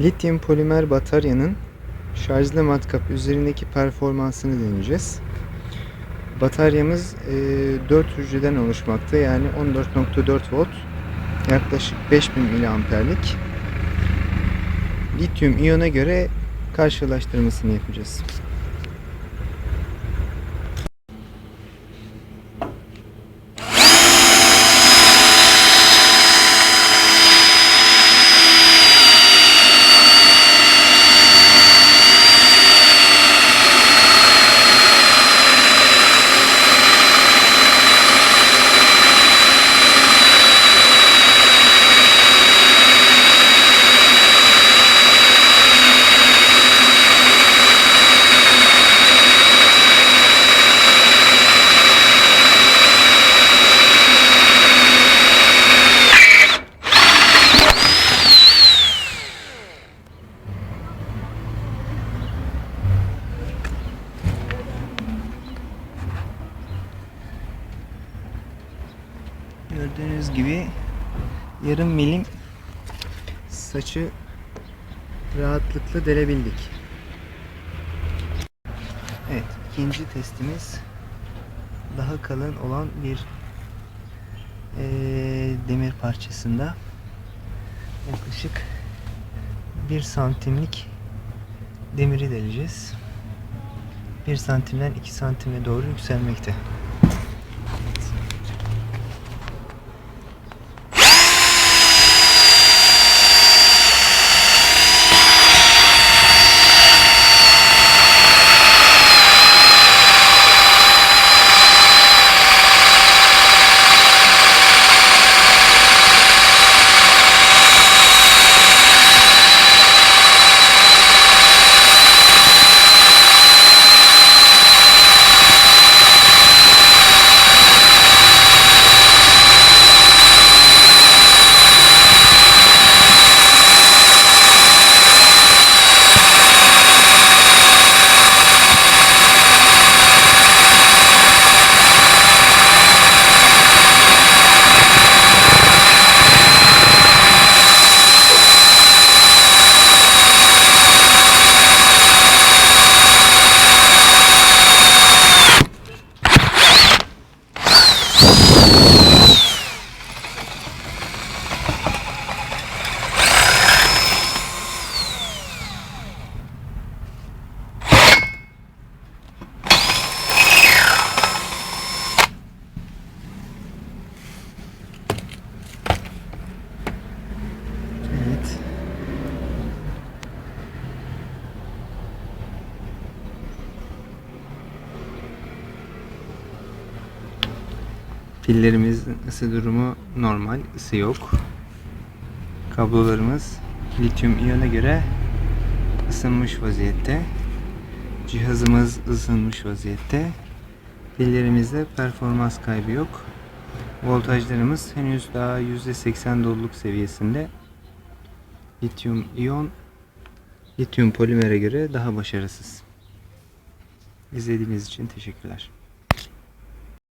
Lityum polimer bataryanın şarjlı matkap üzerindeki performansını deneyeceğiz. Bataryamız e, 4 hücreden oluşmakta yani 14.4 volt yaklaşık 5000 miliamperlik. Lityum iyona göre karşılaştırmasını yapacağız. Gördüğünüz gibi yarım milim saçı rahatlıkla delebildik. Evet, ikinci testimiz daha kalın olan bir eee, demir parçasında yaklaşık 1 santimlik demiri deleceğiz. 1 santimden 2 santime doğru yükselmekte. Evet. Pillerimiz ısı durumu normal, ısı yok. Kablolarımız lityum iyona göre ısınmış vaziyette. Cihazımız ısınmış vaziyette. Pillerimizde performans kaybı yok. Voltajlarımız henüz daha %80 doluluk seviyesinde. Lityum iyon lityum polimere göre daha başarısız. İzlediğiniz için teşekkürler.